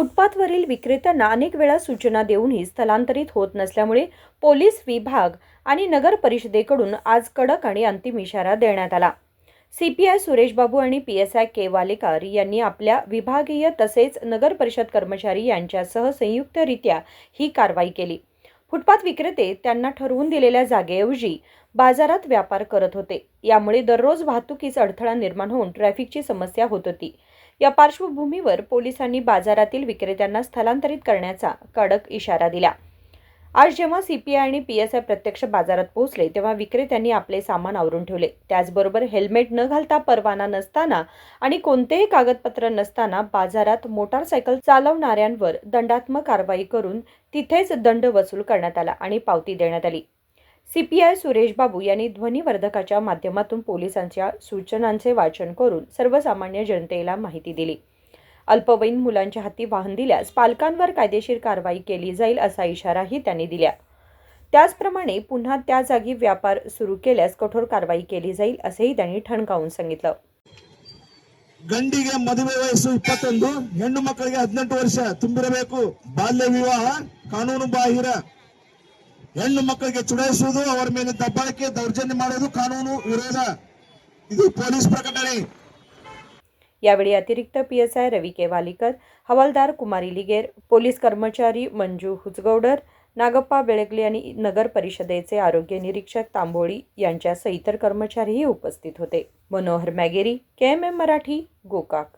फुटपाथवरील विक्रेत्यांना अनेक वेळा सूचना देऊनही स्थलांतरित होत नसल्यामुळे पोलीस विभाग आणि नगर परिषदेकडून आज कडक आणि अंतिम इशारा देण्यात आला. सी पी सुरेश बाबू आणि P S I K Walekar यांनी आपल्या विभागीय तसेच नगर परिषद कर्मचारी यांच्यासह संयुक्तरित्या ही कारवाई केली. फुटपाथ विक्रेते त्यांना ठरवून दिलेल्या जागेऐवजी बाजारात व्यापार करत होते. यामुळे दररोज वाहतुकीचा अडथळा निर्माण होऊन ट्रॅफिकची समस्या होत होती. या पार्श्वभूमीवर पोलिसांनी बाजारातील विक्रेत्यांना स्थलांतरित करण्याचा कडक इशारा दिला. आज जेव्हा सीपीआय आणि पीएसआय प्रत्यक्ष बाजारात पोहोचले तेव्हा विक्रेत्यांनी आपले सामान आवरून ठेवले. त्याचबरोबर हेल्मेट न घालता परवाना नसताना आणि कोणतेही कागदपत्र नसताना बाजारात मोटारसायकल चालवणाऱ्यांवर दंडात्मक कारवाई करून तिथेच दंड वसूल करण्यात आला आणि पावती देण्यात आली. सीपीआय सुरेश बाबू यांनी ध्वनिवर्धकाच्या माध्यमातून पोलिसांच्या सूचनांचे वाचन करून सर्वसामान्य जनतेला माहिती दिली अल्पवयीन मुलांच्या हाती वाहन दिल्यास पालकांवर कायदेशीर कारवाई केली जाईल असा इशाराही त्यांनी दिला त्याचप्रमाणे पुन्हा त्या जागी व्यापार सुरू केल्यास कठोर कारवाई केली जाईल असेही त्यांनी ठणकावून सांगितलं ಗಂಡಿಗೆ ಮದುವೆ ವಯಸ್ಸು ಇಪ್ಪತ್ತೊಂದು ಹೆಣ್ಣು ಮಕ್ಕಳಿಗೆ ಹದಿನೆಂಟು ವರ್ಷ ತುಂಬಿರಬೇಕು ಬಾಲ್ಯ ವಿವಾಹ ಕಾನೂನು ಬಾಹಿರ ಹೆಣ್ಣು ಮಕ್ಕಳಿಗೆ ಚುಡಾಯಿಸುವುದು ಅವರ ಮೇಲೆ ದಬ್ಬಾಳಿಕೆ ದೌರ್ಜನ್ಯ ಮಾಡುವುದು ಕಾನೂನು ವಿರೋಧ ಇದು ಪೊಲೀಸ್ ಪ್ರಕಟಣೆ यावेळी अतिरिक्त पीएसआय रवी केवालीकर हवालदार कुमारी लिगेर पोलीस कर्मचारी मंजू हुचगौडर नागप्पा बेळगले आणि नगर परिषदेचे आरोग्य निरीक्षक तांबोळी यांच्यासह इतर कर्मचारीही उपस्थित होते Manohar Mageri K M M Marathi Gokak